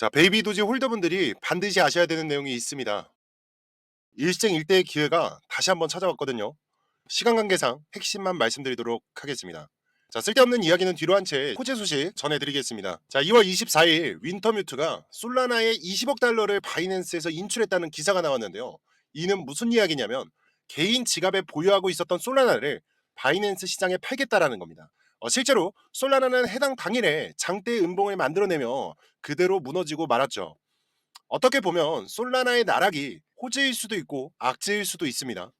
자, 베이비 도지 홀더분들이 반드시 아셔야 되는 내용이 있습니다. 일생 일대의 기회가 다시 한번 찾아왔거든요. 시간 관계상 핵심만 말씀드리도록 하겠습니다. 자, 쓸데없는 이야기는 뒤로 한 채 호재 소식 전해드리겠습니다. 자, 2월 24일 윈터뮤트가 솔라나에 20억 달러를 바이낸스에서 인출했다는 기사가 나왔는데요. 이는 무슨 이야기냐면 개인 지갑에 보유하고 있었던 솔라나를 바이낸스 시장에 팔겠다라는 겁니다. 어, 실제로 솔라나는 해당 당일에 장대 음봉을 만들어내며 그대로 무너지고 말았죠. 어떻게 보면 솔라나의 나락이 호재일 수도 있고 악재일 수도 있습니다.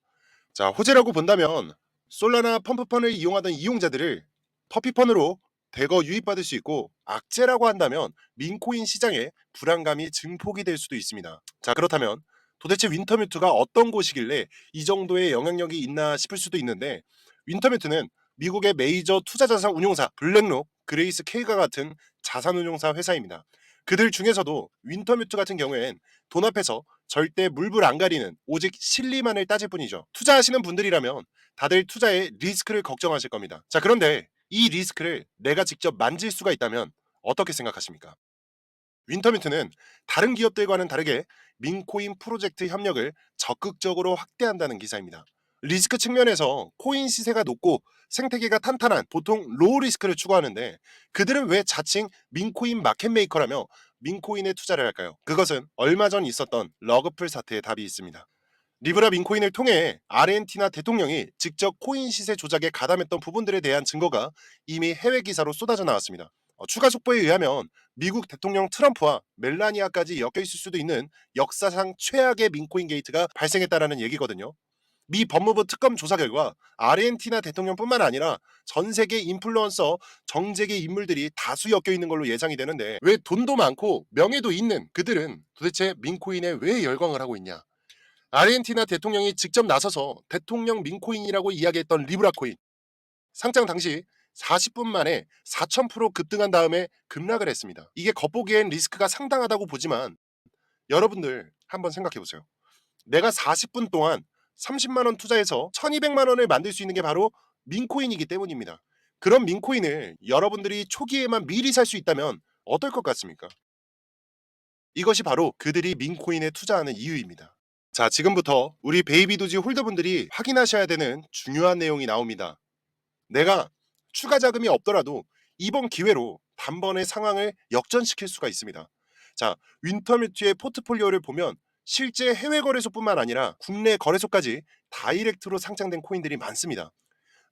자, 호재라고 본다면 솔라나 펌프펀을 이용하던 이용자들을 터피펀으로 대거 유입받을 수 있고 악재라고 한다면 민코인 시장에 불안감이 증폭이 될 수도 있습니다. 자, 그렇다면 도대체 윈터뮤트가 어떤 곳이길래 이 정도의 영향력이 있나 싶을 수도 있는데 윈터뮤트는 미국의 메이저 투자자산 운용사 블랙록, 그레이스 K가 같은 자산운용사 회사입니다. 그들 중에서도 윈터뮤트 같은 경우엔 돈 앞에서 절대 물불 안 가리는 오직 실리만을 따질 뿐이죠. 투자하시는 분들이라면 다들 투자의 리스크를 걱정하실 겁니다. 자, 그런데 이 리스크를 내가 직접 만질 수가 있다면 어떻게 생각하십니까? 윈터뮤트는 다른 기업들과는 다르게 민코인 프로젝트 협력을 적극적으로 확대한다는 기사입니다. 리스크 측면에서 코인 시세가 높고 생태계가 탄탄한 보통 로우 리스크를 추구하는데 그들은 왜 자칭 민코인 마켓메이커라며 민코인에 투자를 할까요? 그것은 얼마 전 있었던 러그풀 사태의 답이 있습니다. 리브라 민코인을 통해 아르헨티나 대통령이 직접 코인 시세 조작에 가담했던 부분들에 대한 증거가 이미 해외 기사로 쏟아져 나왔습니다. 어, 추가 속보에 의하면 미국 대통령 트럼프와 멜라니아까지 엮여 있을 수도 있는 역사상 최악의 민코인 게이트가 발생했다라는 얘기거든요. 미 법무부 특검 조사 결과 아르헨티나 대통령뿐만 아니라 전 세계 인플루언서 정재계 인물들이 다수 엮여 있는 걸로 예상이 되는데 왜 돈도 많고 명예도 있는 그들은 도대체 민코인에 왜 열광을 하고 있냐? 아르헨티나 대통령이 직접 나서서 대통령 민코인이라고 이야기했던 리브라 코인 상장 당시 40분 만에 4,000% 급등한 다음에 급락을 했습니다. 이게 겉보기엔 리스크가 상당하다고 보지만 여러분들 한번 생각해 보세요. 내가 40분 동안 30만 원 투자해서 1,200만 원을 만들 수 있는 게 바로 민코인이기 때문입니다. 그런 민코인을 여러분들이 초기에만 미리 살 수 있다면 어떨 것 같습니까? 이것이 바로 그들이 민코인에 투자하는 이유입니다. 자, 지금부터 우리 베이비도지 홀더분들이 확인하셔야 되는 중요한 내용이 나옵니다. 내가 추가 자금이 없더라도 이번 기회로 단번에 상황을 역전시킬 수가 있습니다. 자, 윈터뮤트의 포트폴리오를 보면 실제 해외 거래소뿐만 아니라 국내 거래소까지 다이렉트로 상장된 코인들이 많습니다.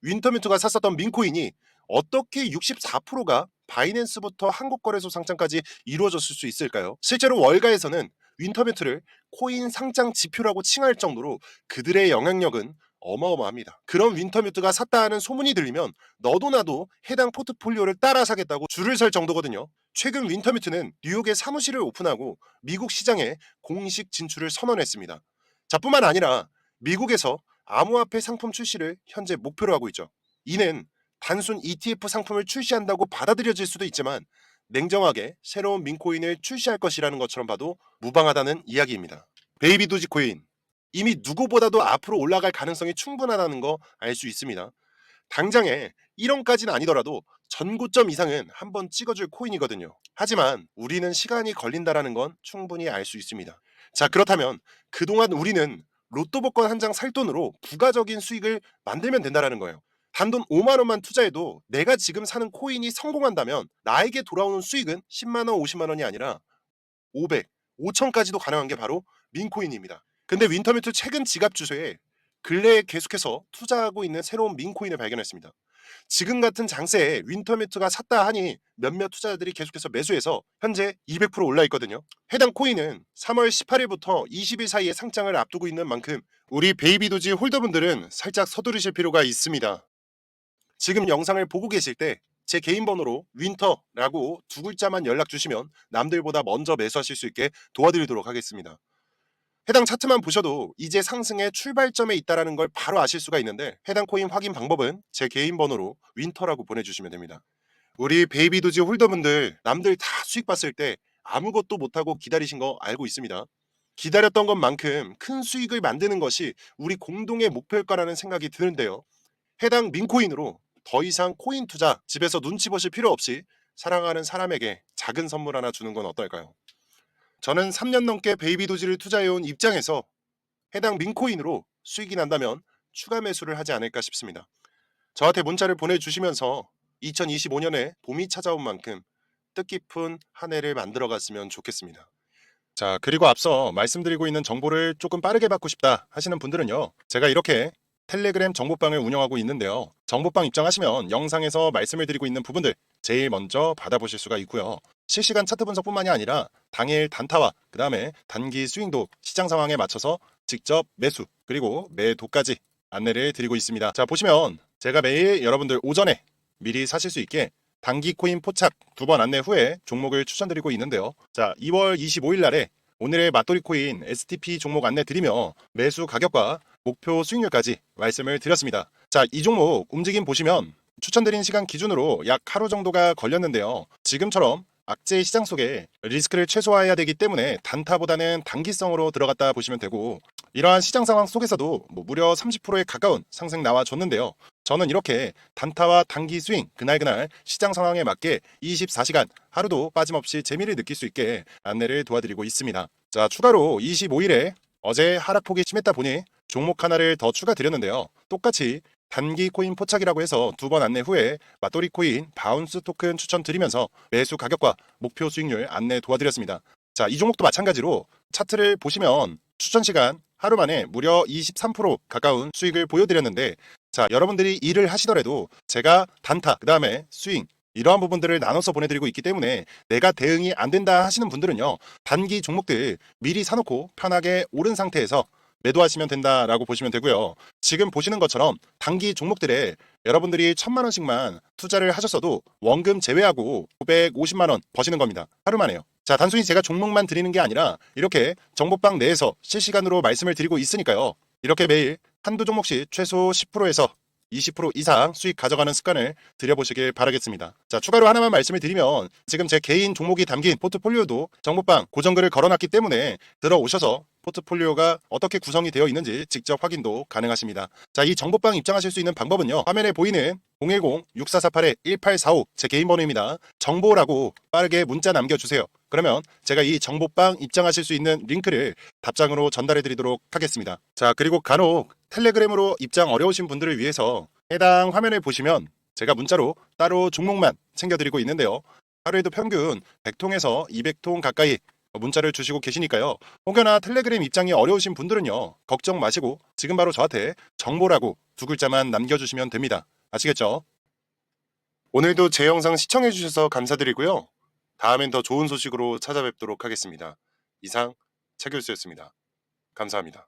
윈터뮤트가 샀었던 민코인이 어떻게 64%가 바이낸스부터 한국 거래소 상장까지 이루어졌을 수 있을까요? 실제로 월가에서는 윈터뮤트를 코인 상장 지표라고 칭할 정도로 그들의 영향력은 어마어마합니다. 그런 윈터뮤트가 샀다 하는 소문이 들리면 너도 나도 해당 포트폴리오를 따라 사겠다고 줄을 설 정도거든요. 최근 윈터뮤트는 뉴욕에 사무실을 오픈하고 미국 시장에 공식 진출을 선언했습니다. 자, 뿐만 아니라 미국에서 암호화폐 상품 출시를 현재 목표로 하고 있죠. 이는 단순 ETF 상품을 출시한다고 받아들여질 수도 있지만 냉정하게 새로운 민코인을 출시할 것이라는 것처럼 봐도 무방하다는 이야기입니다. 베이비 도지코인 이미 누구보다도 앞으로 올라갈 가능성이 충분하다는 거 알 수 있습니다. 당장에 1원까지는 아니더라도 전고점 이상은 한번 찍어줄 코인이거든요. 하지만 우리는 시간이 걸린다라는 건 충분히 알 수 있습니다. 자 그렇다면 그동안 우리는 로또 복권 한 장 살 돈으로 부가적인 수익을 만들면 된다라는 거예요. 단돈 5만 원만 투자해도 내가 지금 사는 코인이 성공한다면 나에게 돌아오는 수익은 10만 원, 50만 원이 아니라 500, 5천까지도 가능한 게 바로 민코인입니다. 근데 윈터뮤트 최근 지갑 주소에 근래에 계속해서 투자하고 있는 새로운 민코인을 발견했습니다. 지금 같은 장세에 윈터뮤트가 샀다 하니 몇몇 투자자들이 계속해서 매수해서 현재 200% 올라 있거든요. 해당 코인은 3월 18일부터 20일 사이에 상장을 앞두고 있는 만큼 우리 베이비도지 홀더분들은 살짝 서두르실 필요가 있습니다. 지금 영상을 보고 계실 때 제 개인 번호로 윈터라고 두 글자만 연락 주시면 남들보다 먼저 매수하실 수 있게 도와드리도록 하겠습니다. 해당 차트만 보셔도 이제 상승의 출발점에 있다라는 걸 바로 아실 수가 있는데 해당 코인 확인 방법은 제 개인 번호로 윈터라고 보내주시면 됩니다. 우리 베이비도지 홀더분들 남들 다 수익 봤을 때 아무것도 못하고 기다리신 거 알고 있습니다. 기다렸던 것만큼 큰 수익을 만드는 것이 우리 공동의 목표일 거라는 생각이 드는데요. 해당 민코인으로 더 이상 코인 투자 집에서 눈치 보실 필요 없이 사랑하는 사람에게 작은 선물 하나 주는 건 어떨까요? 저는 3년 넘게 베이비 도지를 투자해온 입장에서 해당 민코인으로 수익이 난다면 추가 매수를 하지 않을까 싶습니다. 저한테 문자를 보내주시면서 2025년에 봄이 찾아온 만큼 뜻깊은 한 해를 만들어 갔으면 좋겠습니다. 자, 그리고 앞서 말씀드리고 있는 정보를 조금 빠르게 받고 싶다 하시는 분들은요. 제가 이렇게 텔레그램 정보방을 운영하고 있는데요. 정보방 입장하시면 영상에서 말씀을 드리고 있는 부분들 제일 먼저 받아보실 수가 있고요. 실시간 차트 분석뿐만이 아니라 당일 단타와 그 다음에 단기 스윙도 시장 상황에 맞춰서 직접 매수 그리고 매도까지 안내를 드리고 있습니다. 자 보시면 제가 매일 여러분들 오전에 미리 사실 수 있게 단기 코인 포착 두 번 안내 후에 종목을 추천드리고 있는데요. 자 2월 25일 날에 오늘의 맞돌이 코인 STP 종목 안내 드리며 매수 가격과 목표 수익률까지 말씀을 드렸습니다. 자, 이 종목 움직임 보시면 추천드린 시간 기준으로 약 하루 정도가 걸렸는데요. 지금처럼 악재 시장 속에 리스크를 최소화해야 되기 때문에 단타보다는 단기성으로 들어갔다 보시면 되고 이러한 시장 상황 속에서도 뭐 무려 30%에 가까운 상승 나와줬는데요. 저는 이렇게 단타와 단기 스윙 그날그날 시장 상황에 맞게 24시간 하루도 빠짐없이 재미를 느낄 수 있게 안내를 도와드리고 있습니다. 자, 추가로 25일에 어제 하락폭이 심했다 보니 종목 하나를 더 추가드렸는데요. 똑같이 단기 코인 포착이라고 해서 두 번 안내 후에 맞돌이 코인 바운스 토큰 추천드리면서 매수 가격과 목표 수익률 안내 도와드렸습니다. 자, 이 종목도 마찬가지로 차트를 보시면 추천 시간 하루 만에 무려 23% 가까운 수익을 보여드렸는데 자, 여러분들이 일을 하시더라도 제가 단타, 그 다음에 스윙, 이러한 부분들을 나눠서 보내드리고 있기 때문에 내가 대응이 안 된다 하시는 분들은요, 단기 종목들 미리 사놓고 편하게 오른 상태에서 매도하시면 된다라고 보시면 되고요. 지금 보시는 것처럼 단기 종목들에 여러분들이 천만 원씩만 투자를 하셨어도 원금 제외하고 950만 원 버시는 겁니다. 하루 만에요. 자, 단순히 제가 종목만 드리는 게 아니라 이렇게 정보방 내에서 실시간으로 말씀을 드리고 있으니까요. 이렇게 매일 한두 종목씩 최소 10%에서 20% 이상 수익 가져가는 습관을 들여보시길 바라겠습니다. 자, 추가로 하나만 말씀을 드리면 지금 제 개인 종목이 담긴 포트폴리오도 정보방 고정글을 걸어놨기 때문에 들어오셔서 포트폴리오가 어떻게 구성이 되어 있는지 직접 확인도 가능하십니다. 자, 이 정보방 입장하실 수 있는 방법은요. 화면에 보이는 010-6448-1845 제 개인 번호입니다. 정보라고 빠르게 문자 남겨주세요. 그러면 제가 이 정보방 입장하실 수 있는 링크를 답장으로 전달해 드리도록 하겠습니다. 자, 그리고 간혹 텔레그램으로 입장 어려우신 분들을 위해서 해당 화면을 보시면 제가 문자로 따로 종목만 챙겨드리고 있는데요. 하루에도 평균 100통에서 200통 가까이 문자를 주시고 계시니까요. 혹여나 텔레그램 입장이 어려우신 분들은요. 걱정 마시고 지금 바로 저한테 정보라고 두 글자만 남겨주시면 됩니다. 아시겠죠? 오늘도 제 영상 시청해주셔서 감사드리고요. 다음엔 더 좋은 소식으로 찾아뵙도록 하겠습니다. 이상 차교수였습니다. 감사합니다.